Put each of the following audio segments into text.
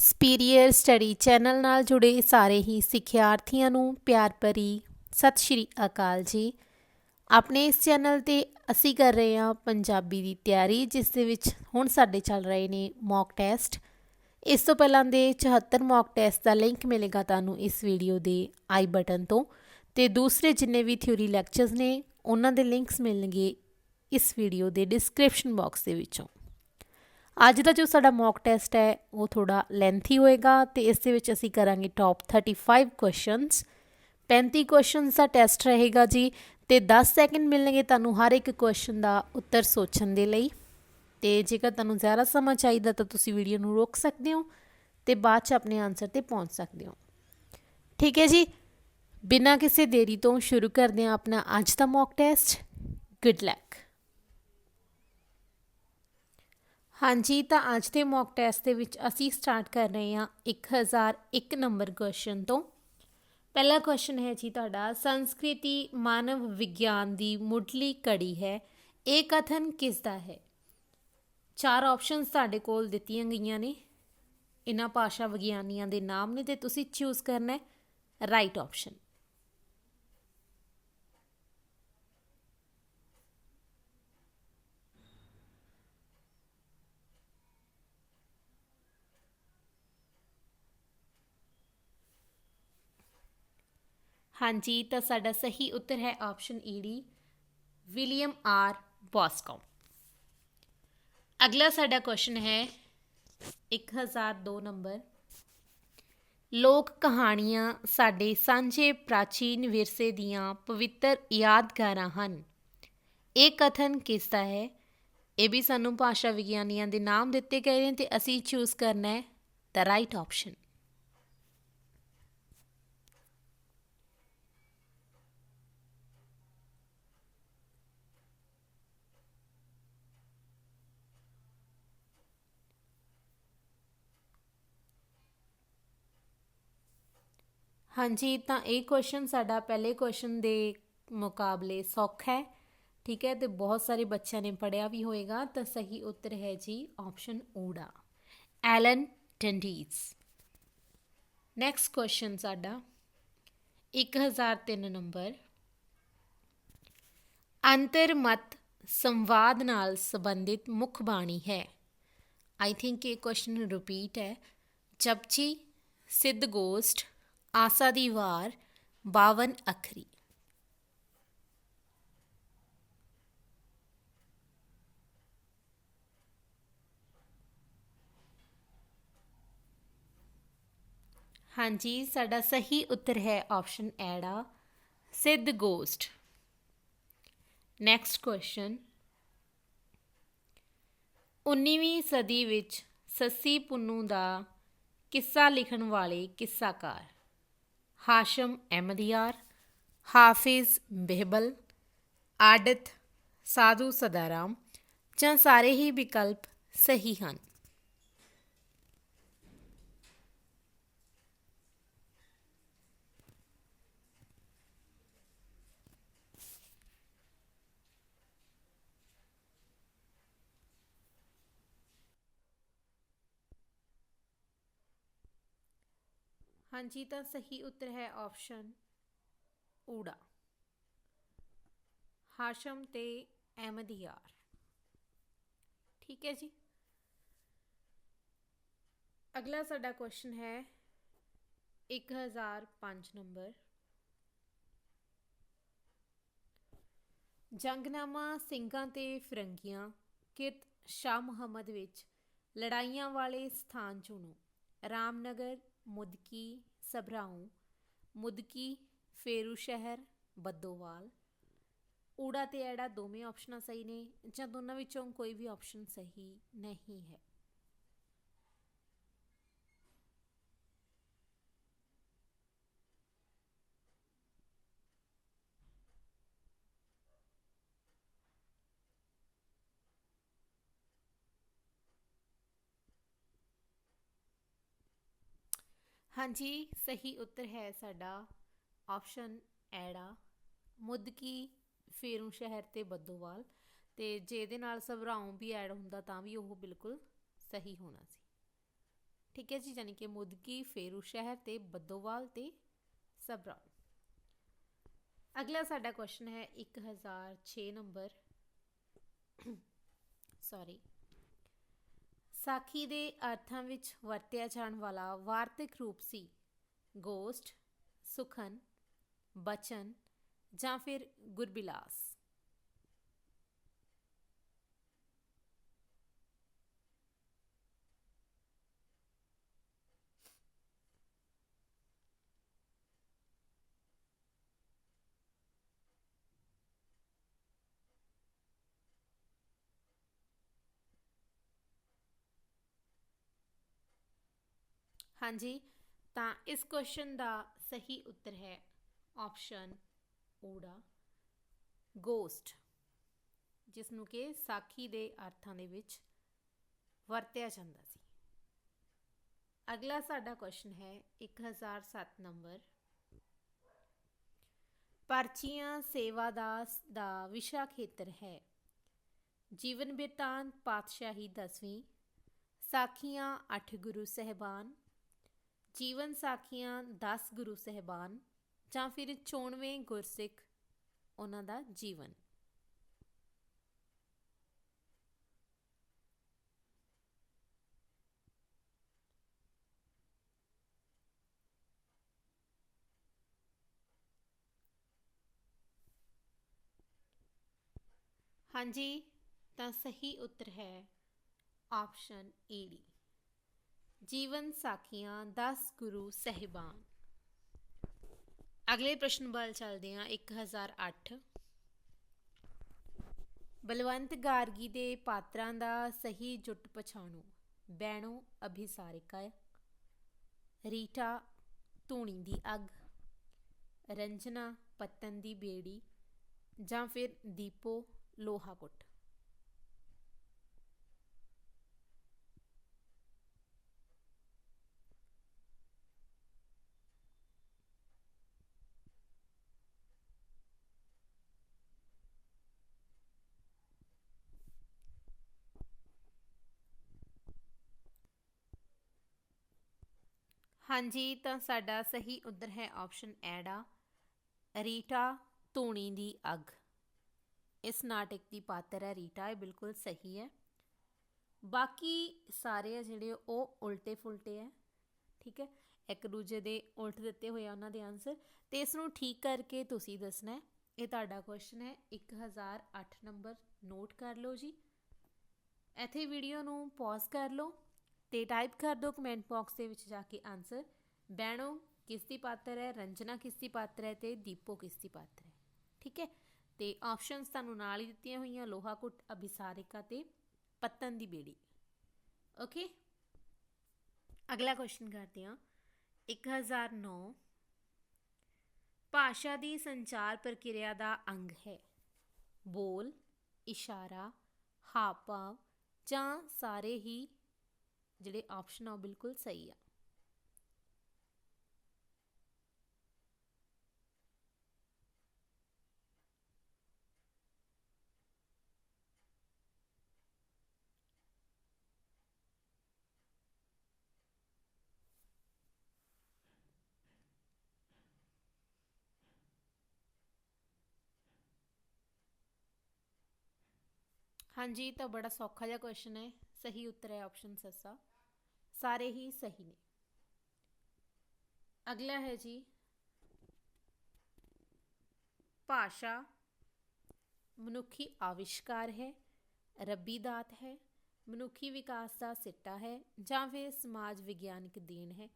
Superior study channel ਨਾਲ ਜੁੜੇ ਸਾਰੇ ਹੀ ਸਿੱਖਿਆਰਥੀਆਂ ਨੂੰ ਪਿਆਰ ਭਰੀ ਸਤਿ ਸ਼੍ਰੀ ਅਕਾਲ ਜੀ। ਆਪਣੇ ਇਸ ਚੈਨਲ ਤੇ ਅਸੀਂ ਕਰ ਰਹੇ ਹਾਂ ਪੰਜਾਬੀ ਦੀ ਤਿਆਰੀ, ਜਿਸ ਦੇ ਵਿੱਚ ਹੁਣ ਸਾਡੇ ਚੱਲ ਰਹੇ ਨੇ ਮੌਕ ਟੈਸਟ ਇਸ ਤੋਂ ਪਹਿਲਾਂ ਦੇ 74 ਮੌਕ ਟੈਸਟ ਦਾ ਲਿੰਕ ਮਿਲੇਗਾ ਤੁਹਾਨੂੰ ਇਸ ਵੀਡੀਓ ਦੇ ਆਈ ਬਟਨ ਤੋਂ। ਤੇ ਦੂਸਰੇ ਜਿੰਨੇ ਵੀ ਥਿਊਰੀ ਲੈਕਚਰਸ ਨੇ, ਉਹਨਾਂ ਦੇ ਲਿੰਕਸ ਮਿਲਣਗੇ ਇਸ ਵੀਡੀਓ ਦੇ ਡਿਸਕ੍ਰਿਪਸ਼ਨ ਬਾਕਸ ਦੇ ਵਿੱਚੋਂ। ਅੱਜ ਦਾ ਜੋ ਸਾਡਾ ਮੌਕ ਟੈਸਟ ਹੈ, ਉਹ ਥੋੜਾ ਲੈਂਥੀ ਹੋਏਗਾ ਤੇ ਇਸ ਦੇ ਵਿੱਚ ਅਸੀਂ ਕਰਾਂਗੇ ਟੌਪ 35 ਕੁਐਸਚਨਸ 35 ਕੁਐਸਚਨਸ ਦਾ ਟੈਸਟ ਰਹੇਗਾ ਜੀ ਤੇ 10 ਸੈਕਿੰਡ ਮਿਲਣਗੇ ਤੁਹਾਨੂੰ ਹਰ ਇੱਕ ਕੁਐਸਚਨ ਦਾ ਉੱਤਰ ਸੋਚਣ ਦੇ ਲਈ। ਤੇ ਜੇਕਰ ਤੁਹਾਨੂੰ ਜ਼ਿਆਦਾ ਸਮਾਂ ਚਾਹੀਦਾ ਤਾਂ ਤੁਸੀਂ ਵੀਡੀਓ ਨੂੰ ਰੋਕ ਸਕਦੇ ਹੋ ਤੇ ਬਾਅਦ ਚ ਆਪਣੇ ਆਨਸਰ ਤੇ ਪਹੁੰਚ ਸਕਦੇ ਹੋ। ਠੀਕ ਹੈ ਜੀ? ਬਿਨਾਂ ਕਿਸੇ ਦੇਰੀ ਤੋਂ ਸ਼ੁਰੂ ਕਰਦੇ ਹਾਂ ਆਪਣਾ ਅੱਜ ਦਾ ਮੌਕ ਟੈਸਟ ਗੁੱਡ ਲੱਕ ਹਾਂਜੀ, ਤਾਂ ਅੱਜ ਦੇ ਮੌਕ ਟੈਸਟ ਦੇ ਵਿੱਚ ਅਸੀਂ ਸਟਾਰਟ ਕਰ ਰਹੇ ਹਾਂ 1001 ਨੰਬਰ ਕੁਐਸਚਨ ਤੋਂ। ਪਹਿਲਾ ਕੁਐਸਚਨ ਹੈ ਜੀ ਤੁਹਾਡਾ, ਸੰਸਕ੍ਰਿਤੀ ਮਾਨਵ ਵਿਗਿਆਨ ਦੀ ਮੁੱਢਲੀ ਕੜੀ ਹੈ। ਇਹ ਕਥਨ ਕਿਸ ਦਾ ਹੈ? ਚਾਰ ਆਪਸ਼ਨਸ ਤੁਹਾਡੇ ਕੋਲ ਦਿੱਤੀਆਂ ਗਈਆਂ ਨੇ। ਇਹਨਾਂ ਭਾਸ਼ਾ ਵਿਗਿਆਨੀਆਂ ਦੇ ਨਾਮ ਨੇ ਤੇ ਤੁਸੀਂ ਚੂਜ਼ ਕਰਨਾ ਹੈ। ਰਾਈਟ ਆਪਸ਼ਨ ਹਾਂਜੀ, ਤਾਂ ਸਾਡਾ ਸਹੀ ਉੱਤਰ ਹੈ option E D William R Bosco ਅਗਲਾ ਸਾਡਾ ਕੁਐਸਚਨ ਹੈ 1002 ਨੰਬਰ। ਲੋਕ ਕਹਾਣੀਆਂ ਸਾਡੇ ਸਾਂਝੇ ਪ੍ਰਾਚੀਨ ਵਿਰਸੇ ਦੀਆਂ ਪਵਿੱਤਰ ਯਾਦਗਾਰਾਂ ਹਨ। ਇਹ ਕਥਨ ਕਿਸ ਦਾ ਹੈ? ਇਹ ਵੀ ਸਾਨੂੰ ਭਾਸ਼ਾ ਵਿਗਿਆਨੀਆਂ ਦੇ ਨਾਮ ਦਿੱਤੇ ਗਏ ਨੇ ਤੇ ਅਸੀਂ ਚੂਜ਼ ਕਰਨਾ ਹੈ ਦਾ ਰਾਈਟ ਆਪਸ਼ਨ ਹਾਂਜੀ, ਤਾਂ ਇਹ ਕੁਐਸਚਨ ਸਾਡਾ ਪਹਿਲੇ ਕੁਐਸਚਨ ਦੇ ਮੁਕਾਬਲੇ ਸੌਖਾ ਹੈ, ਠੀਕ ਹੈ? ਤੇ ਬਹੁਤ ਸਾਰੇ ਬੱਚਿਆਂ ਨੇ ਪੜਿਆ ਵੀ ਹੋਏਗਾ, ਤਾਂ ਸਹੀ ਉੱਤਰ ਹੈ ਜੀ ਆਪਸ਼ਨ ਊੜਾ ਐਲਨ ਟੈਂਡੀਜ਼ ਨੈਕਸਟ ਕੁਐਸਚਨ ਸਾਡਾ 1003 ਨੰਬਰ। ਅੰਤਰਮਤ ਸੰਵਾਦ ਨਾਲ ਸੰਬੰਧਿਤ ਮੁੱਖ ਬਾਣੀ ਹੈ। ਆਈ ਥਿੰਕ ਇਹ ਕੁਐਸਚਨ ਰਿਪੀਟ ਹੈ। ਜਪਜੀ, ਸਿੱਧ ਗੋਸਟ ਆਸਾ ਦੀ ਵਾਰ 52 ਅੱਖਰੀ। ਹਾਂਜੀ, ਸਾਡਾ ਸਹੀ ਉੱਤਰ ਹੈ ਆਪਸ਼ਨ ਐੜਾ ਸਿੱਧ ਗੋਸਟ। ਨੈਕਸਟ ਕੁਐਸਚਨ 19ਵੀਂ ਸਦੀ ਵਿੱਚ ਸੱਸੀ ਪੁੰਨੂ ਦਾ ਕਿੱਸਾ ਲਿਖਣ ਵਾਲੇ ਕਿੱਸਾਕਾਰ। ਹਾਸ਼ਮ ਅਹਿਮਦੀਆਰ ਹਾਫਿਜ਼ ਬਹਿਬਲ ਆਦਤ ਸਾਧੂ ਸਦਾਰਾਮ ਜਾਂ ਸਾਰੇ ਹੀ ਵਿਕਲਪ ਸਹੀ ਹਨ। ਹਾਂਜੀ, ਤਾਂ ਸਹੀ ਉੱਤਰ ਹੈ ਆਪਸ਼ਨ ਊੜਾ। ਹਾਸ਼ਮ ਤੇ ਯਾਰ ਠੀਕ ਹੈ ਜੀ। ਅਗਲਾ ਸਾਡਾ ਕੁਐਸਚਨ ਹੈ 1005 ਨੰਬਰ। ਜੰਗਨਾਮਾ ਸਿੰਘਾਂ ਤੇ ਫਿਰੰਗੀਆਂ, ਕਿਰਤ ਸ਼ਾਹ ਮੁਹੰਮਦ ਵਿੱਚ ਲੜਾਈਆਂ ਵਾਲੇ ਸਥਾਨ ਚੁਣੋ। ਰਾਮਨਗਰ ਮੁਦਕੀ ਸਭਰਾਉ, ਮੁਦਕੀ ਫੇਰੂ ਸ਼ਹਿਰ, ਬੱਦੋਵਾਲ। ਊੜਾ ਅਤੇ ਐੜਾ ਦੋਵੇਂ ਆਪਸ਼ਨਾਂ ਸਹੀ ਨੇ, ਜਾਂ ਦੋਨਾਂ ਵਿੱਚੋਂ ਕੋਈ ਵੀ ਆਪਸ਼ਨ ਸਹੀ ਨਹੀਂ ਹੈ। ਹਾਂਜੀ, ਸਹੀ ਉੱਤਰ ਹੈ ਸਾਡਾ ਆਪਸ਼ਨ ਐੜਾ ਮੁਦਕੀ ਫੇਰੂ ਸ਼ਹਿਰ ਤੇ ਬੱਦੋਵਾਲ ਤੇ ਜੇ ਇਹਦੇ ਨਾਲ ਸਭਰਾਉਂ ਵੀ ਐਡ ਹੁੰਦਾ ਤਾਂ ਵੀ ਉਹ ਬਿਲਕੁਲ ਸਹੀ ਹੋਣਾ ਸੀ। ਠੀਕ ਹੈ ਜੀ ਯਾਨੀ ਕਿ ਮੁਦਕੀ ਫੇਰੂ ਸ਼ਹਿਰ ਤੇ ਬੱਦੋਵਾਲ ਤੇ ਸਬਰਾ ਅਗਲਾ ਸਾਡਾ ਕੁਐਸਚਨ ਹੈ 1006 ਨੰਬਰ। ਸੌਰੀ ਸਾਖੀ ਦੇ ਅਰਥਾਂ ਵਿੱਚ ਵਰਤਿਆ ਜਾਣ ਵਾਲਾ ਵਾਰਤਕ ਰੂਪ ਸੀ ਗੋਸਟ, ਸੁਖਨ, ਬਚਨ ਜਾਂ ਫਿਰ ਗੁਰਬਿਲਾਸ। ਹਾਂਜੀ, ਤਾਂ ਇਸ ਕੁਐਸਚਨ ਦਾ ਸਹੀ ਉੱਤਰ ਹੈ ਆਪਸ਼ਨ ਓੜਾ ਗੋਸਟ ਜਿਸ ਨੂੰ ਕਿ ਸਾਖੀ ਦੇ ਅਰਥਾਂ ਦੇ ਵਿੱਚ ਵਰਤਿਆ ਜਾਂਦਾ ਸੀ। ਅਗਲਾ ਸਾਡਾ ਕੁਐਸਚਨ ਹੈ 1007 ਨੰਬਰ। ਪਰਚੀਆਂ ਸੇਵਾ ਦਾਸ ਦਾ ਵਿਸ਼ਾ ਖੇਤਰ ਹੈ। ਜੀਵਨ ਬਿਰਤਾਂਤ ਪਾਤਸ਼ਾਹੀ 10ਵੀਂ ਸਾਖੀਆਂ 8 ਗੁਰੂ ਸਹਿਬਾਨ ਜੀਵਨ ਸਾਖੀਆਂ 10 ਗੁਰੂ ਸਹਿਬਾਨ ਜਾਂ ਫਿਰ 94 ਗੁਰਸਿੱਖ, ਉਹਨਾਂ ਦਾ ਜੀਵਨ। ਹਾਂਜੀ, ਤਾਂ ਸਹੀ ਉੱਤਰ ਹੈ ਆਪਸ਼ਨ ਏਡੀ ਜੀਵਨ ਸਾਖੀਆਂ 10 ਗੁਰੂ ਸਹਿਬਾਨ। ਅਗਲੇ ਪ੍ਰਸ਼ਨ ਵੱਲ ਚੱਲਦੇ ਹਾਂ 1008 ਬਲਵੰਤ ਗਾਰਗੀ ਦੇ ਪਾਤਰਾਂ ਦਾ ਸਹੀ ਜੁੱਟ ਪਛਾਣੋ। ਬੈਣੋ ਅਭਿਸਾਰਿਕਾ ਰੀਟਾ ਧੂਣੀ ਦੀ ਅੱਗ। ਰੰਜਨਾ ਪੱਤਨ ਦੀ ਬੇੜੀ। ਜਾਂ ਫਿਰ ਦੀਪੋ ਲੋਹਾ ਹਾਂਜੀ, ਤਾਂ ਸਾਡਾ ਸਹੀ ਉੱਤਰ ਹੈ ਆਪਸ਼ਨ ਐਡਾ ਰੀਟਾ ਧੂਣੀ ਦੀ ਅੱਗ। ਇਸ ਨਾਟਕ ਦੀ ਪਾਤਰ ਹੈ ਰੀਟਾ, ਇਹ ਬਿਲਕੁਲ ਸਹੀ ਹੈ। ਬਾਕੀ ਸਾਰੇ ਆ ਜਿਹੜੇ, ਉਹ ਉਲਟੇ ਫੁਲਟੇ ਹੈ। ਠੀਕ ਹੈ? ਇੱਕ ਦੂਜੇ ਦੇ ਉਲਟ ਦਿੱਤੇ ਹੋਏ ਆ ਉਹਨਾਂ ਦੇ ਆਨਸਰ ਤੇ ਇਸ ਨੂੰ ਠੀਕ ਕਰਕੇ ਤੁਸੀਂ ਦੱਸਣਾ ਹੈ। ਇਹ ਤੁਹਾਡਾ ਕੁਐਸਚਨ ਹੈ 1008 ਨੰਬਰ। ਨੋਟ ਕਰ ਲਓ ਜੀ। ਇੱਥੇ ਵੀਡੀਓ ਨੂੰ ਪੌਜ਼ ਕਰ ਲਓ। ਤੇ ਟਾਈਪ ਕਰ ਦਿਓ ਕਮੈਂਟ ਬਾਕਸ ਦੇ ਵਿੱਚ ਜਾ ਕੇ ਆਨਸਰ ਬੈਣੋ ਕਿਸ ਦੀ ਪਾਤਰ ਹੈ, ਰੰਜਨਾ ਕਿਸ ਦੀ ਪਾਤਰ ਹੈ ਤੇ ਦੀਪੋ ਕਿਸ ਦੀ ਪਾਤਰ ਹੈ। ਠੀਕ ਹੈ? ਤੇ ਆਪਸ਼ਨਸ ਤੁਹਾਨੂੰ ਨਾਲ ਹੀ ਦਿੱਤੀਆਂ ਹੋਈਆਂ, ਲੋਹਾ ਕੁੱਟ, ਅਭਿਸਾਰਿਕਾ ਤੇ ਪੱਤਨ ਦੀ ਬੇੜੀ। ਓਕੇ ਅਗਲਾ ਕੁਐਸਚਨ ਕਰਦੇ ਹਾਂ। 1009 ਭਾਸ਼ਾ ਦੀ ਸੰਚਾਰ ਪ੍ਰਕਿਰਿਆ ਦਾ ਅੰਗ ਹੈ। ਬੋਲ, ਇਸ਼ਾਰਾ ਹਾਵ ਭਾਵ ਜਾਂ ਸਾਰੇ ਹੀ ਜਿਹੜੇ ਆਪਸ਼ਨ ਆ ਉਹ ਬਿਲਕੁਲ ਸਹੀ ਆ। ਹਾਂਜੀ ਤਾਂ ਬੜਾ ਸੌਖਾ ਜਿਹਾ ਕੁਐਸਚਨ ਹੈ। ਸਹੀ ਉੱਤਰ ਹੈ ਆਪਸ਼ਨ ਸੱਸਾ। ਸਾਰੇ ਹੀ ਸਹੀ ਨੇ। ਅਗਲਾ ਹੈ ਜੀ, ਭਾਸ਼ਾ ਮਨੁੱਖੀ ਆਵਿਸ਼ਕਾਰ ਹੈ, ਰੱਬੀ ਦਾਤ ਹੈ, ਮਨੁੱਖੀ ਵਿਕਾਸ ਦਾ ਸਿੱਟਾ ਹੈ, ਜਾਂ ਫਿਰ ਸਮਾਜ ਵਿਗਿਆਨਕ ਦੇਣ ਹੈ।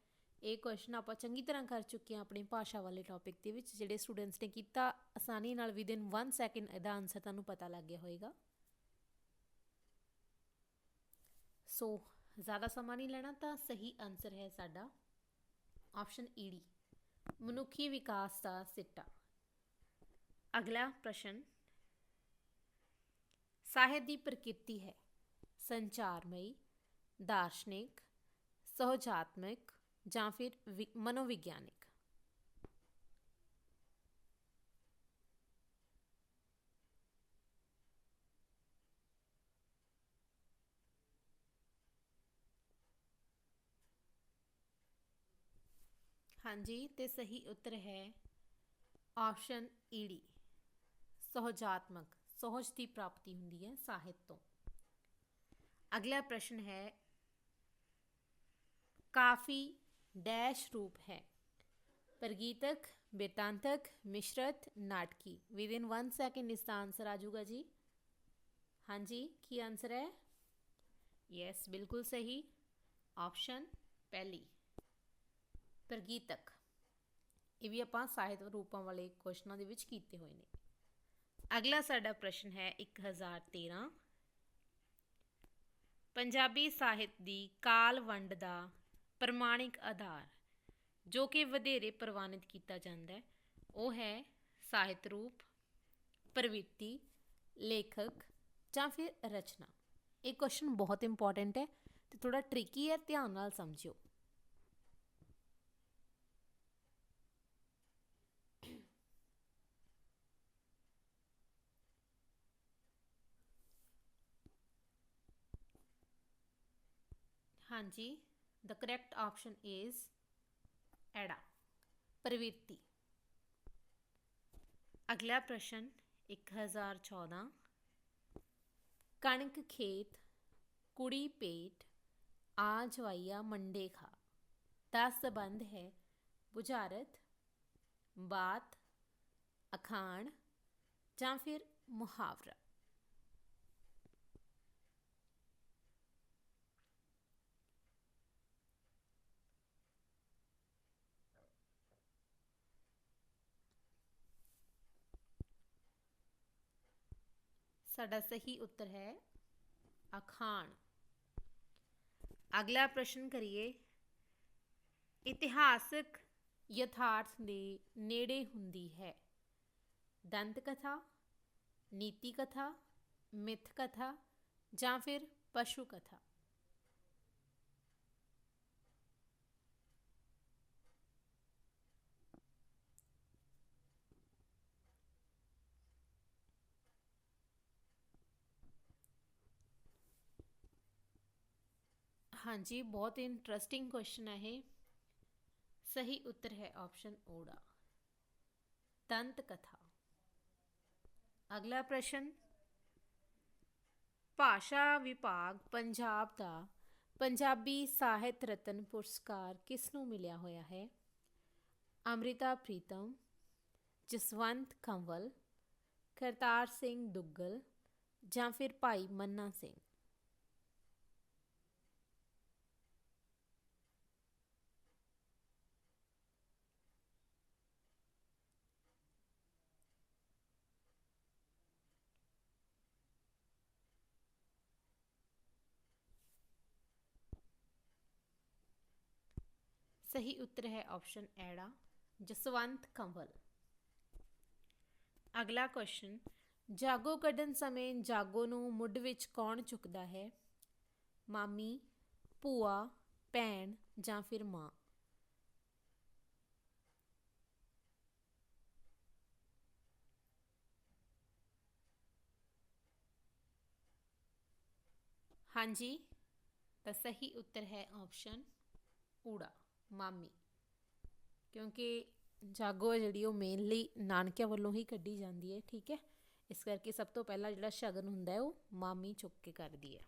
ਇਹ ਕੁਐਸਚਨ ਆਪਾਂ ਚੰਗੀ ਤਰ੍ਹਾਂ ਕਰ ਚੁੱਕੇ ਹਾਂ ਆਪਣੀ ਭਾਸ਼ਾ ਵਾਲੇ ਟੌਪਿਕ ਦੇ ਵਿੱਚ, ਜਿਹੜੇ ਸਟੂਡੈਂਟਸ ਨੇ ਕੀਤਾ, ਆਸਾਨੀ ਨਾਲ ਵਿਦਿਨ 1 ਸੈਕਿੰਡ ਇਹਦਾ ਆਨਸਰ ਤੁਹਾਨੂੰ ਪਤਾ ਲੱਗ ਗਿਆ ਹੋਵੇਗਾ ਸੋ ਜ਼ਿਆਦਾ ਸਮਾਂ ਨਹੀਂ ਲੈਣਾ ਤਾਂ ਸਹੀ ਆਨਸਰ ਹੈ ਸਾਡਾ ਆਪਸ਼ਨ ਈਡੀ ਮਨੁੱਖੀ ਵਿਕਾਸ ਦਾ ਸਿੱਟਾ ਅਗਲਾ ਪ੍ਰਸ਼ਨ ਸਾਹਿਤ ਦੀ ਪ੍ਰਕਿਰਤੀ ਹੈ ਸੰਚਾਰਮਈ ਦਾਰਸ਼ਨਿਕ ਸਹਜਾਤਮਿਕ ਜਾਂ ਫਿਰ ਮਨੋਵਿਗਿਆਨਿਕ ਹਾਂਜੀ ਤੇ ਸਹੀ ਉੱਤਰ ਹੈ ਆਪਸ਼ਨ ਈੜੀ ਸਹਜਾਤਮਕ ਸਹਜ ਦੀ ਪ੍ਰਾਪਤੀ ਹੁੰਦੀ ਹੈ ਸਾਹਿਤ ਤੋਂ ਅਗਲਾ ਪ੍ਰਸ਼ਨ ਹੈ ਕਾਫੀ ਡੈਸ਼ ਰੂਪ ਹੈ ਪ੍ਰਗੀਤਕ ਬਿਰਤਾਂਤਕ ਮਿਸ਼ਰਤ ਨਾਟਕੀ ਵਿਦ ਇਨ 1 ਸੈਕਿੰਡ ਇਸ ਦਾ ਆਨਸਰ ਆ ਜਾਊਗਾ ਜੀ ਹਾਂਜੀ ਕੀ ਆਨਸਰ ਹੈ ਯੈਸ ਬਿਲਕੁਲ ਸਹੀ ਆਪਸ਼ਨ ਪਹਿਲੀ ਪ੍ਰਗੀਤਕ। ਇਹ ਵੀ ਆਪਾਂ ਸਾਹਿਤ ਰੂਪਾਂ ਵਾਲੇ ਕੁਐਸਚਨਾਂ ਦੇ ਵਿੱਚ ਕੀਤੇ ਹੋਏ ਨੇ। ਅਗਲਾ ਸਾਡਾ ਪ੍ਰਸ਼ਨ ਹੈ 1013 ਪੰਜਾਬੀ ਸਾਹਿਤ ਦੀ ਕਾਲ ਵੰਡ ਦਾ ਪ੍ਰਮਾਣਿਕ ਆਧਾਰ, ਜੋ ਕਿ ਵਧੇਰੇ ਪ੍ਰਵਾਨਿਤ ਕੀਤਾ ਜਾਂਦਾ ਹੈ। ਉਹ ਹੈ ਸਾਹਿਤ ਰੂਪ, ਪ੍ਰਵਿਰਤੀ, ਲੇਖਕ ਜਾਂ ਫਿਰ ਰਚਨਾ। ਇਹ ਕੁਐਸਚਨ ਬਹੁਤ ਇੰਪੋਰਟੈਂਟ ਹੈ ਤੇ ਥੋੜਾ ਟ੍ਰਿਕੀ ਹੈ, ਧਿਆਨ ਨਾਲ ਸਮਝਿਓ। ਹਾਂਜੀ the correct option is ਐੜਾ ਪ੍ਰਵਿਰਤੀ ਅਗਲਾ ਪ੍ਰਸ਼ਨ 1014 ਕਣਕ ਖੇਤ ਕੁੜੀ ਪੇਟ ਆ ਜਵਾਈਆ ਮੰਡੇ ਖਾ ਦਾ ਸੰਬੰਧ ਹੈ ਬੁਝਾਰਤ ਬਾਤ ਅਖਾਣ ਜਾਂ ਫਿਰ ਮੁਹਾਵਰਾ ਸਾਡਾ ਸਹੀ ਉੱਤਰ ਹੈ ਅਖਾਣ ਅਗਲਾ ਪ੍ਰਸ਼ਨ ਕਰੀਏ ਇਤਿਹਾਸਕ ਯਥਾਰਥ ਦੇ ਨੇੜੇ ਹੁੰਦੀ ਹੈ ਦੰਤ ਕਥਾ ਨੀਤੀ ਕਥਾ ਮਿਥ ਕਥਾ ਜਾਂ ਫਿਰ ਪਸ਼ੂ ਕਥਾ ਹਾਂਜੀ ਬਹੁਤ ਇੰਟਰਸਟਿੰਗ ਕੁਐਸਚਨ ਹੈ ਇਹ ਸਹੀ ਉੱਤਰ ਹੈ ਆਪਸ਼ਨ ਓੜਾ ਦੰਤ ਕਥਾ ਅਗਲਾ ਪ੍ਰਸ਼ਨ ਭਾਸ਼ਾ ਵਿਭਾਗ ਪੰਜਾਬ ਦਾ ਪੰਜਾਬੀ ਸਾਹਿਤ ਰਤਨ ਪੁਰਸਕਾਰ ਕਿਸ ਨੂੰ ਮਿਲਿਆ ਹੋਇਆ ਹੈ ਅੰਮ੍ਰਿਤਾ ਪ੍ਰੀਤਮ ਜਸਵੰਤ ਕੰਵਲ ਕਰਤਾਰ ਸਿੰਘ ਦੁੱਗਲ ਜਾਂ ਫਿਰ ਭਾਈ ਮੰਨਾ ਸਿੰਘ ਸਹੀ ਉੱਤਰ ਹੈ ਆਪਸ਼ਨ ਐੜਾ ਜਸਵੰਤ ਕੰਵਲ ਅਗਲਾ ਕੁਐਸਚਨ ਜਾਗੋ ਕੱਢਣ ਸਮੇਂ ਜਾਗੋ ਨੂੰ ਮੁੱਢ ਵਿੱਚ ਕੌਣ ਚੁੱਕਦਾ ਹੈ ਮਾਮੀ ਭੂਆ ਭੈਣ ਜਾਂ ਫਿਰ ਮਾਂ ਹਾਂਜੀ ਤਾਂ ਸਹੀ ਉੱਤਰ ਹੈ ਆਪਸ਼ਨ ਊੜਾ ਮਾਮੀ। ਕਿਉਂਕਿ ਜਾਗੋ ਜਿਹੜੀ, ਉਹ ਮੇਨਲੀ ਨਾਨਕਿਆਂ ਵੱਲੋਂ ਹੀ ਕੱਢੀ ਜਾਂਦੀ ਹੈ, ਠੀਕ ਹੈ? ਇਸ ਕਰਕੇ ਸਭ ਤੋਂ ਪਹਿਲਾਂ ਜਿਹੜਾ ਸ਼ਗਨ ਹੁੰਦਾ ਹੈ, ਉਹ ਮਾਮੀ ਚੁੱਕ ਕੇ ਕਰਦੀ ਹੈ।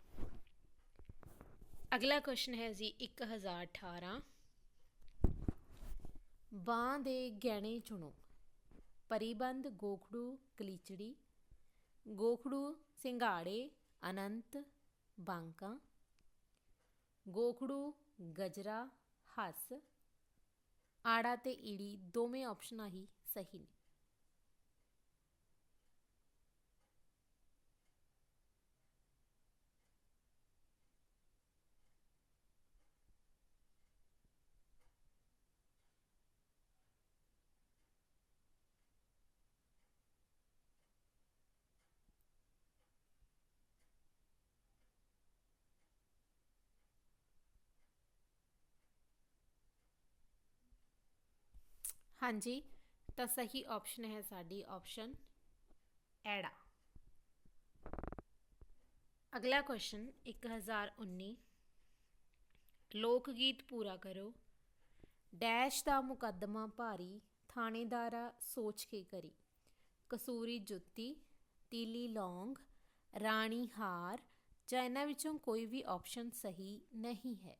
ਅਗਲਾ ਕੁਐਸਚਨ ਹੈ ਜੀ 1018 ਬਾਂ ਦੇ ਗਹਿਣੇ ਚੁਣੋ। ਪਰਿਬੰਧ ਗੋਖੜੂ ਕਲੀਚੜੀ, ਗੋਖੜੂ ਸਿੰਘਾੜੇ ਅਨੰਤ ਬਾਂਕਾ, ਗੋਖੜੂ ਗਜਰਾ ਹੱਸ। ਆੜਾ ਤੇ ਈੜੀ ਦੋਵੇਂ ਆਪਸ਼ਨਾਂ ਹੀ ਸਹੀ ਨੇ। ਹਾਂਜੀ, ਤਾਂ ਸਹੀ ਆਪਸ਼ਨ ਹੈ ਸਾਡੀ ਆਪਸ਼ਨ ਐੜਾ। ਅਗਲਾ ਕੁਐਸਚਨ 1019 ਲੋਕ ਗੀਤ ਪੂਰਾ ਕਰੋ। ਡੈਸ਼ ਦਾ ਮੁਕੱਦਮਾ ਭਾਰੀ, ਥਾਣੇਦਾਰਾ ਸੋਚ ਕੇ ਕਰੀ। ਕਸੂਰੀ ਜੁੱਤੀ, ਤੀਲੀ ਲੌਂਗ, ਰਾਣੀ ਹਾਰ, ਜਾਂ ਇਹਨਾਂ ਵਿੱਚੋਂ ਕੋਈ ਵੀ ਆਪਸ਼ਨ ਸਹੀ ਨਹੀਂ ਹੈ।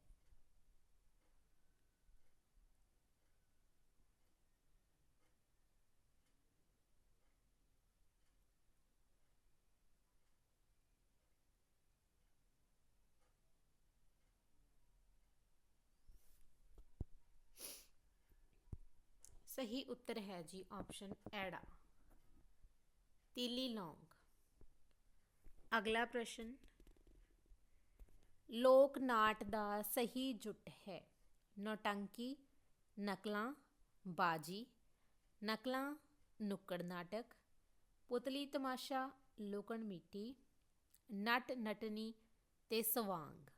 ਸਹੀ ਉੱਤਰ ਹੈ ਜੀ ਆਪਸ਼ਨ ਐੜਾ। ਤੀਲੀ ਲੌਂਗ। ਅਗਲਾ ਪ੍ਰਸ਼ਨ ਲੋਕ ਨਾਟ ਦਾ ਸਹੀ ਜੁੱਟ ਹੈ। ਨੌਟੰਕੀ, ਨਕਲਾਂ, ਬਾਜੀ, ਨਕਲਾਂ, ਨੁੱਕੜ ਨਾਟਕ, ਪੁਤਲੀ ਤਮਾਸ਼ਾ, ਲੋਕਣ ਮਿੱਟੀ, ਨਟ ਨਟਨੀ ਤੇ ਸਵਾਂਗ।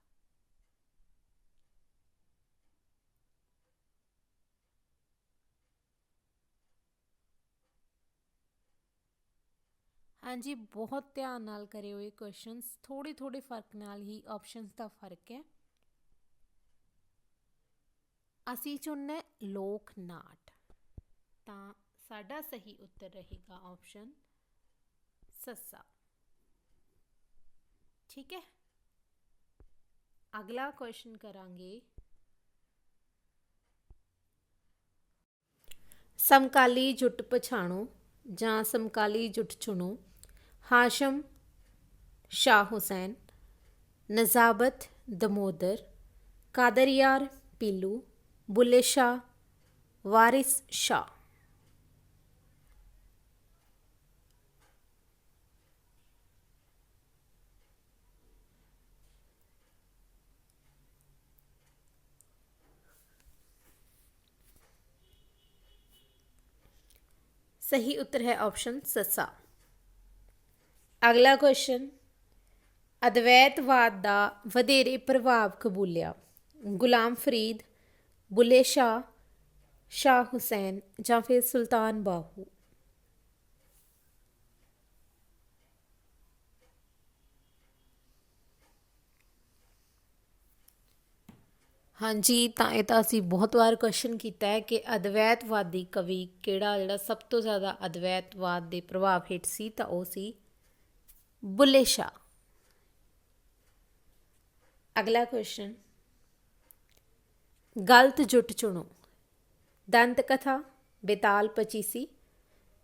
ਹਾਂਜੀ, ਬਹੁਤ ਧਿਆਨ ਨਾਲ ਕਰਿਓ ਇਹ ਕੁਐਸਚਨਸ ਥੋੜੇ ਥੋੜੇ ਫ਼ਰਕ ਨਾਲ ਹੀ ਆਪਸ਼ਨਸ ਦਾ ਫ਼ਰਕ ਹੈ। ਅਸੀਂ ਚੁਣਨਾ ਲੋਕ ਨਾਟ ਤਾਂ ਸਾਡਾ ਸਹੀ ਉੱਤਰ ਰਹੇਗਾ ਆਪਸ਼ਨ ਸੱਸਾ। ਠੀਕ ਹੈ? ਅਗਲਾ ਕੁਐਸਚਨ ਕਰਾਂਗੇ। ਸਮਕਾਲੀ ਜੁੱਟ ਪਛਾਣੋ ਜਾਂ ਸਮਕਾਲੀ ਜੁੱਟ ਚੁਣੋ। ਹਾਸ਼ਮ ਸ਼ਾਹ ਹੁਸੈਨ ਨਜ਼ਾਬਤ ਦਮੋਦਰ ਕਾਦਰੀਆਰ ਪੀਲੂ ਬੁੱਲੇ ਸ਼ਾਹ ਵਾਰਿਸ ਸ਼ਾਹ ਸਹੀ ਉੱਤਰ ਹੈ ਆਪਸ਼ਨ ਸੱਸਾ ਅਗਲਾ ਕੁਐਸਚਨ ਅਦਵੈਤਵਾਦ ਦਾ ਵਧੇਰੇ ਪ੍ਰਭਾਵ ਕਬੂਲਿਆ। ਗੁਲਾਮ ਫਰੀਦ, ਬੁੱਲੇ ਸ਼ਾਹ ਸ਼ਾਹ ਹੁਸੈਨ ਜਾਂ ਫਿਰ ਸੁਲਤਾਨ ਬਾਹੂ। ਹਾਂਜੀ, ਤਾਂ ਇਹ ਤਾਂ ਅਸੀਂ ਬਹੁਤ ਵਾਰ ਕੁਐਸਚਨ ਕੀਤਾ ਹੈ ਕਿ ਅਦਵੈਤਵਾਦੀ ਕਵੀ ਕਿਹੜਾ ਜਿਹੜਾ ਸਭ ਤੋਂ ਜ਼ਿਆਦਾ ਅਦਵੈਤਵਾਦ ਦੇ ਪ੍ਰਭਾਵ ਹੇਠ ਸੀ ਤਾਂ ਉਹ ਸੀ ਬੁੱਲੇ ਸ਼ਾਹ। ਅਗਲਾ ਕੁਐਸਚਨ ਗਲਤ ਜੁੱਟ ਚੁਣੋ। ਦੰਤ ਕਥਾ, ਬੇਤਾਲ ਪਚੀਸੀ।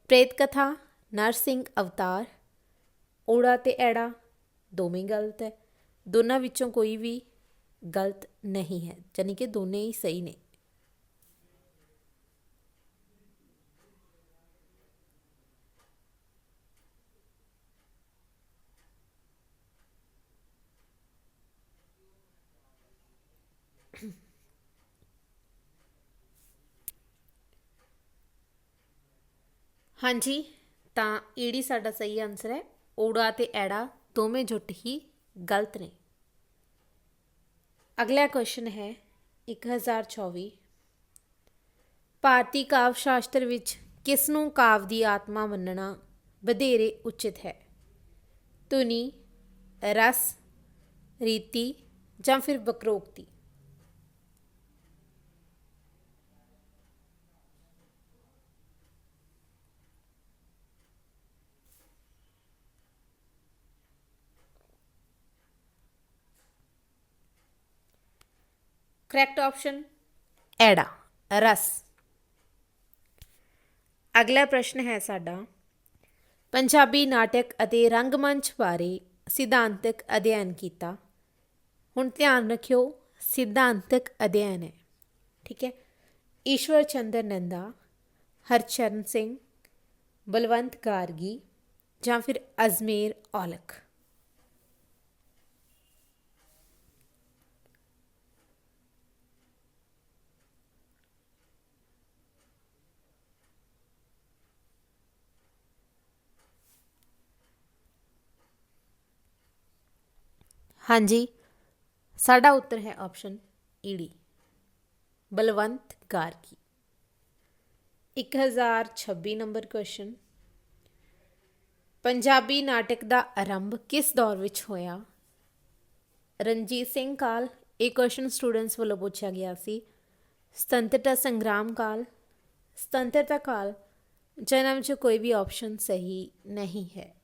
ਪ੍ਰੇਤ ਕਥਾ, ਨਰਸਿੰਘ ਅਵਤਾਰ। ਓੜਾ ਤੇ ਐੜਾ, ਦੋਵੇਂ ਗਲਤ ਹੈ। ਦੋਨਾਂ ਵਿੱਚੋਂ ਕੋਈ ਵੀ ਗਲਤ ਨਹੀਂ ਹੈ। ਯਾਨੀ ਕਿ ਦੋਨੇ ਹੀ ਸਹੀ ਨੇ। ਹਾਂਜੀ, ਤਾਂ ਈੜੀ ਸਾਡਾ ਸਹੀ ਆਨਸਰ ਹੈ। ਓੜਾ ਤੇ ਐੜਾ ਦੋਵੇਂ ਜੁੱਟ ਹੀ ਗਲਤ ਨੇ। ਅਗਲਾ ਕੁਐਸਚਨ ਹੈ 1024 ਭਾਰਤੀ ਕਾਵ ਸ਼ਾਸਤਰ ਵਿੱਚ ਕਿਸ ਨੂੰ ਕਾਵ ਦੀ ਆਤਮਾ ਮੰਨਣਾ ਵਧੇਰੇ ਉਚਿਤ ਹੈ? ਧੁਨੀ, ਰਸ, ਰੀਤੀ ਜਾਂ ਫਿਰ ਬਕਰੋਕਤੀ ਕਰੈਕਟ ਆਪਸ਼ਨ ਐੜਾ ਰਸ। ਅਗਲਾ ਪ੍ਰਸ਼ਨ ਹੈ ਸਾਡਾ ਪੰਜਾਬੀ ਨਾਟਕ ਅਤੇ ਰੰਗਮੰਚ ਬਾਰੇ ਸਿਧਾਂਤਕ ਅਧਿਐਨ ਕੀਤਾ। ਹੁਣ ਧਿਆਨ ਰੱਖਿਓ ਸਿਧਾਂਤਕ ਅਧਿਐਨ ਹੈ। ਠੀਕ ਹੈ? ਈਸ਼ਵਰ ਚੰਦਰ ਨੰਦਾ ਹਰਚਰਨ ਸਿੰਘ ਬਲਵੰਤ ਗਾਰਗੀ ਜਾਂ ਫਿਰ ਅਜ਼ਮੇਰ ਔਲਖ। ਹਾਂਜੀ। ਸਾਡਾ ਉੱਤਰ ਹੈ ਆਪਸ਼ਨ ਈਡੀ ਬਲਵੰਤ ਗਾਰਗੀ। 1026 ਨੰਬਰ ਕੁਐਸਚਨ ਪੰਜਾਬੀ ਨਾਟਕ ਦਾ ਆਰੰਭ ਕਿਸ ਦੌਰ ਵਿੱਚ ਹੋਇਆ? ਰਣਜੀਤ ਸਿੰਘ ਕਾਲ, ਇਹ ਕੁਐਸਚਨ ਸਟੂਡੈਂਟਸ ਵੱਲੋਂ ਪੁੱਛਿਆ ਗਿਆ ਸੀ। ਸੁਤੰਤਰਤਾ ਸੰਗਰਾਮ ਕਾਲ, ਸੁਤੰਤਰਤਾ ਕਾਲ ਜਿਹਨਾਂ ਵਿੱਚੋਂ ਕੋਈ ਵੀ ਆਪਸ਼ਨ ਸਹੀ ਨਹੀਂ ਹੈ।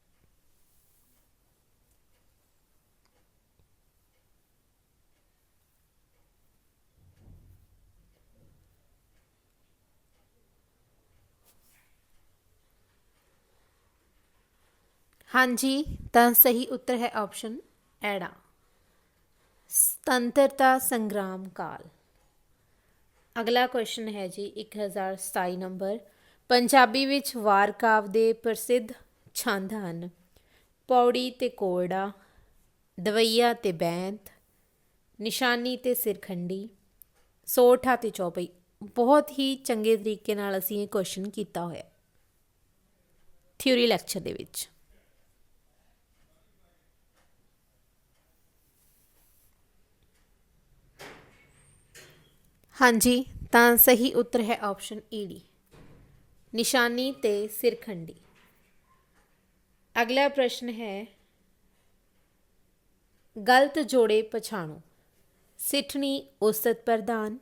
ਹਾਂਜੀ, ਤਾਂ ਸਹੀ ਉੱਤਰ ਹੈ ਆਪਸ਼ਨ ਐੜਾ। ਸੁਤੰਤਰਤਾ ਸੰਗਰਾਮ ਕਾਲ। ਅਗਲਾ ਕੁਐਸਚਨ ਹੈ ਜੀ 1027 ਨੰਬਰ। ਪੰਜਾਬੀ ਵਿੱਚ ਵਾਰ ਕਾਵ ਦੇ ਪ੍ਰਸਿੱਧ ਛੰਦ ਹਨ। ਪੌੜੀ ਤੇ ਕੋੜਾ ਦਵਈਆ ਤੇ ਬੈਂਤ, ਨਿਸ਼ਾਨੀ ਤੇ ਸਿਰਖੰਡੀ, ਸੋਠਾ ਤੇ ਚੌਪਈ। ਬਹੁਤ ਹੀ ਚੰਗੇ ਤਰੀਕੇ ਨਾਲ ਅਸੀਂ ਇਹ ਕੁਐਸਚਨ ਕੀਤਾ ਹੋਇਆ ਥਿਊਰੀ ਲੈਕਚਰ ਦੇ ਵਿੱਚ। ਹਾਂਜੀ, ਤਾਂ ਸਹੀ ਉੱਤਰ ਹੈ ਆਪਸ਼ਨ ਈਡੀ ਨਿਸ਼ਾਨੀ ਤੇ ਸਿਰਖੰਡੀ। ਅਗਲਾ ਪ੍ਰਸ਼ਨ ਹੈ, ਗਲਤ ਜੋੜੇ ਪਛਾਣੋ। ਸਿੱਠਣੀ ਉਸਤਤ ਪ੍ਰਧਾਨ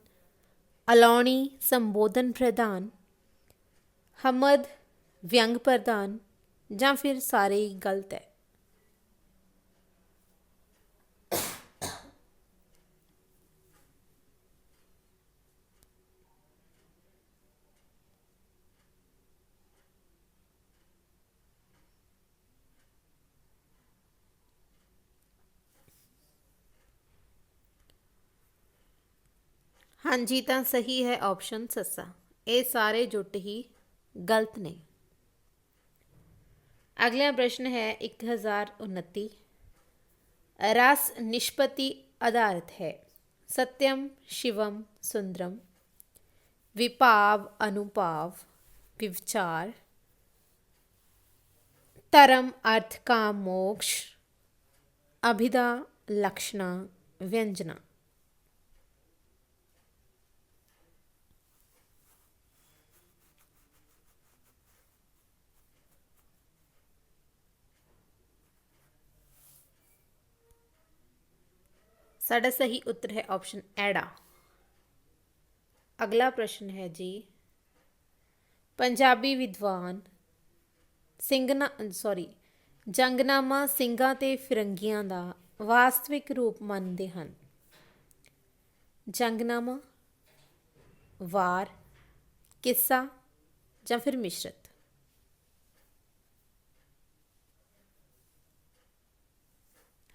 ਅਲਾਉਣੀ ਸੰਬੋਧਨ ਪ੍ਰਧਾਨ ਹਮਦ ਵਿਅੰਗ ਪ੍ਰਧਾਨ ਜਾਂ ਫਿਰ ਸਾਰੇ ਹੀ ਗਲਤ ਹੈ। ਹਾਂਜੀ ਤਾਂ ਸਹੀ ਹੈ ਆਪਸ਼ਨ ਸੱਸਾ ਇਹ ਸਾਰੇ ਜੁੱਟ ਹੀ ਗਲਤ ਨੇ ਅਗਲਾ ਪ੍ਰਸ਼ਨ ਹੈ 1029 ਰਸ ਨਿਸ਼ਪਤੀ ਆਧਾਰਿਤ ਹੈ ਸਤਿਅਮ ਸ਼ਿਵਮ ਸੁੰਦਰਮ ਵਿਭਾਵ ਅਨੁਭਾਵ ਵਿਵਚਾਰ ਧਰਮ ਅਰਥ ਕਾਮ ਮੋਕਸ਼ ਅਭਿਦਾ ਲਕਸ਼ਣਾ ਵਿਅੰਜਨਾ ਸਾਡਾ ਸਹੀ ਉੱਤਰ ਹੈ ਆਪਸ਼ਨ ਐੜਾ। ਅਗਲਾ ਪ੍ਰਸ਼ਨ ਹੈ ਜੀ, ਪੰਜਾਬੀ ਵਿਦਵਾਨ ਸਿੰਘਨਾ, ਸੌਰੀ, ਜੰਗਨਾਮਾ ਸਿੰਘਾਂ ਤੇ ਫਿਰੰਗੀਆਂ ਦਾ ਵਾਸਤਵਿਕ ਰੂਪ ਮੰਨਦੇ ਹਨ। ਜੰਗਨਾਮਾ, ਵਾਰ, ਕਿੱਸਾ ਜਾਂ ਫਿਰ ਮਿਸ਼ਰਤ।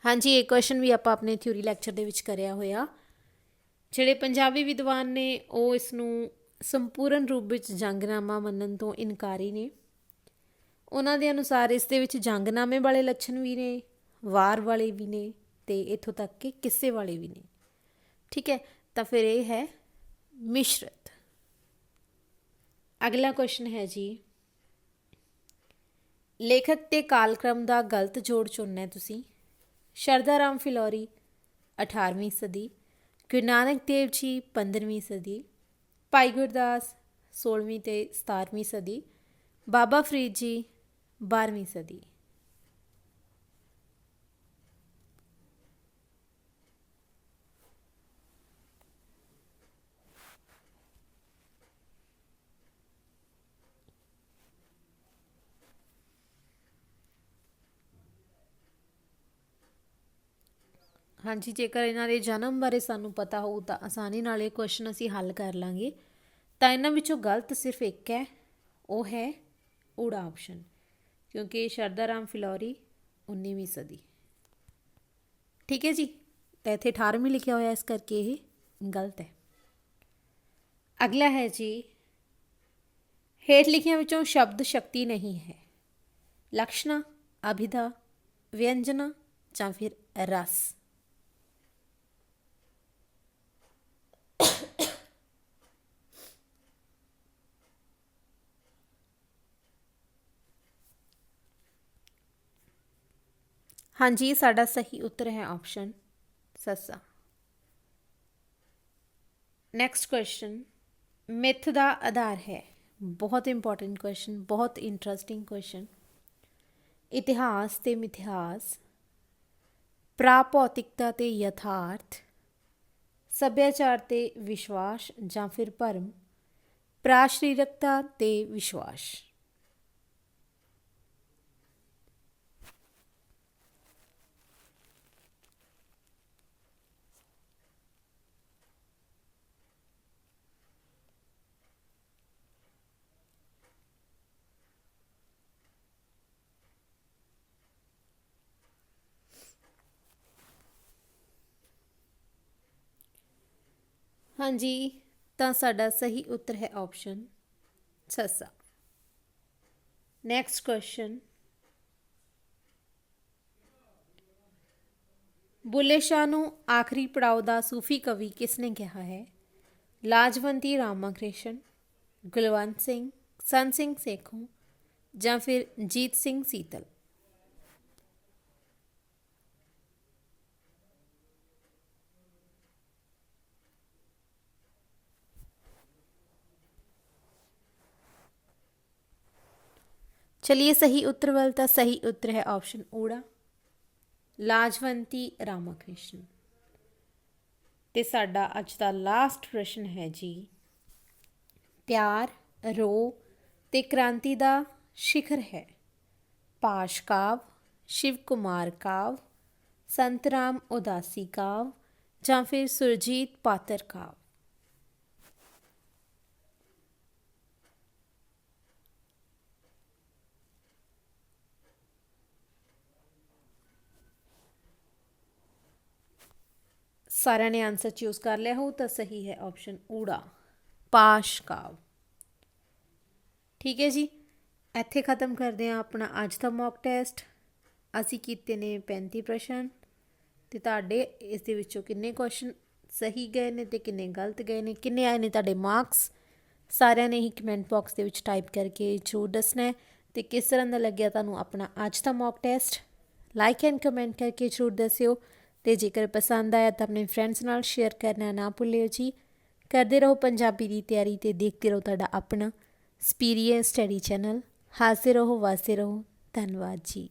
ਹਾਂਜੀ, ਇਹ ਕੁਐਸਚਨ ਵੀ ਆਪਾਂ ਆਪਣੇ ਥਿਊਰੀ ਲੈਕਚਰ ਦੇ ਵਿੱਚ ਕਰਿਆ ਹੋਇਆ। ਜਿਹੜੇ ਪੰਜਾਬੀ ਵਿਦਵਾਨ ਨੇ, ਉਹ ਇਸ ਨੂੰ ਸੰਪੂਰਨ ਰੂਪ ਵਿੱਚ ਜੰਗਨਾਮਾ ਮੰਨਣ ਤੋਂ ਇਨਕਾਰੀ ਨੇ। ਉਹਨਾਂ ਦੇ ਅਨੁਸਾਰ ਇਸ ਦੇ ਵਿੱਚ ਜੰਗਨਾਮੇ ਵਾਲੇ ਲੱਛਣ ਵੀ ਨੇ, ਵਾਰ ਵਾਲੇ ਵੀ ਨੇ ਤੇ ਇਥੋਂ ਤੱਕ ਕਿ ਕਿੱਸੇ ਵਾਲੇ ਵੀ ਨੇ। ਠੀਕ ਹੈ, ਤਾਂ ਫਿਰ ਇਹ ਹੈ ਮਿਸ਼ਰਤ। ਅਗਲਾ ਕੁਐਸਚਨ ਹੈ ਜੀ, ਲੇਖਕ ਤੇ ਕਾਲਕ੍ਰਮ ਦਾ ਗਲਤ ਜੋੜ ਚੁਣਨਾ ਤੁਸੀਂ। ਸ਼ਰਦਾ ਰਾਮ ਫਿਲੌਰੀ 18ਵੀਂ ਸਦੀ, ਗੁਰੂ ਨਾਨਕ ਦੇਵ ਜੀ 15ਵੀਂ ਸਦੀ, ਭਾਈ ਗੁਰਦਾਸ 16ਵੀਂ ਤੇ 17ਵੀਂ ਸਦੀ, ਬਾਬਾ ਫਰੀਦ ਜੀ 12ਵੀਂ ਸਦੀ। ਹਾਂਜੀ, ਜੇਕਰ ਇਹਨਾਂ ਦੇ ਜਨਮ ਬਾਰੇ ਸਾਨੂੰ ਪਤਾ ਹੋਊ ਤਾਂ ਆਸਾਨੀ ਨਾਲ ਇਹ ਕੁਐਸਚਨ ਅਸੀਂ ਹੱਲ ਕਰ ਲਾਂਗੇ। ਤਾਂ ਇਹਨਾਂ ਵਿੱਚੋਂ ਗਲਤ ਸਿਰਫ ਇੱਕ ਹੈ, ਉਹ ਹੈ ਊੜਾ ਆਪਸ਼ਨ ਕਿਉਂਕਿ ਸ਼ਰਦਾ ਰਾਮ ਫਿਲੌਰੀ 19ਵੀਂ ਸਦੀ। ਠੀਕ ਹੈ ਜੀ? ਤਾਂ ਇੱਥੇ 18ਵੀਂ ਲਿਖਿਆ ਹੋਇਆ ਇਸ ਕਰਕੇ ਇਹ ਗਲਤ ਹੈ। ਅਗਲਾ ਹੈ ਜੀ, ਹੇਠ ਲਿਖਿਆਂ ਵਿੱਚੋਂ ਸ਼ਬਦ ਸ਼ਕਤੀ ਨਹੀਂ ਹੈ। ਲਕਸ਼ਣਾ, ਅਭਿਦਾ, ਵਿਅੰਜਨਾ ਜਾਂ ਫਿਰ ਰਸ। ਹਾਂਜੀ ਸਾਡਾ ਸਹੀ ਉੱਤਰ ਹੈ ਆਪਸ਼ਨ ਸੱਸਾ ਨੈਕਸਟ ਕੁਐਸਚਨ ਮਿਥ ਦਾ ਆਧਾਰ ਹੈ ਬਹੁਤ ਇੰਪੋਰਟੈਂਟ ਕੁਐਸਚਨ ਬਹੁਤ ਇੰਟਰਸਟਿੰਗ ਕੁਐਸਚਨ ਇਤਿਹਾਸ ਤੇ ਮਿਥਿਹਾਸ ਪ੍ਰਾਪੌਤਿਕਤਾ ਤੇ ਯਥਾਰਥ ਸੱਭਿਆਚਾਰ ਤੇ ਵਿਸ਼ਵਾਸ ਜਾਂ ਫਿਰ ਭਰਮ ਪ੍ਰਾਸ਼ਰੀਰਕਤਾ ਤੇ ਵਿਸ਼ਵਾਸ ਹਾਂਜੀ, ਤਾਂ ਸਾਡਾ ਸਹੀ ਉੱਤਰ ਹੈ ਆਪਸ਼ਨ ਸੱਸਾ। ਨੈਕਸਟ ਕੁਐਸਚਨ ਬੁੱਲੇ ਸ਼ਾਹ ਨੂੰ ਆਖਰੀ ਪੜਾਅ ਦਾ ਸੂਫੀ ਕਵੀ ਕਿਸ ਨੇ ਕਿਹਾ ਹੈ? ਲਾਜਵੰਤੀ ਰਾਮਾਕ੍ਰਿਸ਼ਨ, ਗੁਲਵੰਤ ਸਿੰਘ ਸੰਤ ਸਿੰਘ ਸੇਖੋਂ ਜਾਂ ਫਿਰ ਜੀਤ ਸਿੰਘ ਸੀਤਲ? ਚਲਿए ਸਹੀ ਉੱਤਰ ਵੱਲ ਤਾਂ ਸਹੀ ਉੱਤਰ ਹੈ ਆਪਸ਼ਨ ਊੜਾ ਲਾਜਵੰਤੀ ਰਾਮਾਕ੍ਰਿਸ਼ਨ ਤੇ ਸਾਡਾ ਅੱਜ ਦਾ ਲਾਸਟ ਪ੍ਰਸ਼ਨ ਹੈ ਜੀ ਪਿਆਰ ਰੋ ਤੇ ਕ੍ਰਾਂਤੀ ਦਾ ਸ਼ਿਖਰ ਹੈ ਪਾਸ਼ ਕਾਵ ਸ਼ਿਵ ਕੁਮਾਰ ਕਾਵ ਸੰਤਰਾਮ ਉਦਾਸੀ ਕਾਵ ਜਾਂ ਫਿਰ ਸੁਰਜੀਤ ਪਾਤਰ ਕਾਵ ਸਾਰਿਆਂ ਨੇ ਆਨਸਰ ਚੂਜ਼ ਕਰ ਲਿਆ, ਹੋ ਤਾਂ ਸਹੀ ਹੈ ਆਪਸ਼ਨ ਊੜਾ ਪਾਸ਼ ਕਾਵ ਠੀਕ ਹੈ ਜੀ? ਇੱਥੇ ਖਤਮ ਕਰਦੇ ਹਾਂ ਆਪਣਾ ਅੱਜ ਦਾ ਮੌਕ ਟੈਸਟ ਅਸੀਂ ਕੀਤੇ ਨੇ 35 ਪ੍ਰਸ਼ਨ, ਤੇ ਤੁਹਾਡੇ ਇਸ ਦੇ ਵਿੱਚੋਂ ਕਿੰਨੇ ਕੁਐਸਚਨ ਸਹੀ ਗਏ ਨੇ ਤੇ ਕਿੰਨੇ ਗਲਤ ਗਏ ਨੇ, ਕਿੰਨੇ ਆਏ ਨੇ ਤੁਹਾਡੇ ਮਾਰਕਸ ਸਾਰਿਆਂ ਨੇ ਹੀ ਕਮੈਂਟ ਬਾਕਸ ਦੇ ਵਿੱਚ ਟਾਈਪ ਕਰਕੇ ਜ਼ਰੂਰ ਦੱਸਣਾ ਹੈ, ਤੇ ਕਿਸ ਤਰ੍ਹਾਂ ਦਾ ਲੱਗਿਆ ਤੁਹਾਨੂੰ ਆਪਣਾ ਅੱਜ ਦਾ mock test like and comment ਕਰਕੇ ਜ਼ਰੂਰ ਦੱਸਿਓ। ਤੇ ਜੇਕਰ ਪਸੰਦ ਆਇਆ ਤਾਂ ਆਪਣੇ ਫਰੈਂਡਸ ਨਾਲ ਸ਼ੇਅਰ ਕਰਨਾ ਨਾ ਭੁੱਲਿਓ ਜੀ। ਕਰਦੇ ਰਹੋ ਪੰਜਾਬੀ ਦੀ ਤਿਆਰੀ ਤੇ ਦੇਖਦੇ ਰਹੋ ਤੁਹਾਡਾ ਆਪਣਾ ਸਪੀਰੀਅੰਸ ਸਟੱਡੀ ਚੈਨਲ ਹਾਜ਼ਰ ਰਹੋ, ਵਾਸੇ ਰਹੋ। ਧੰਨਵਾਦ ਜੀ।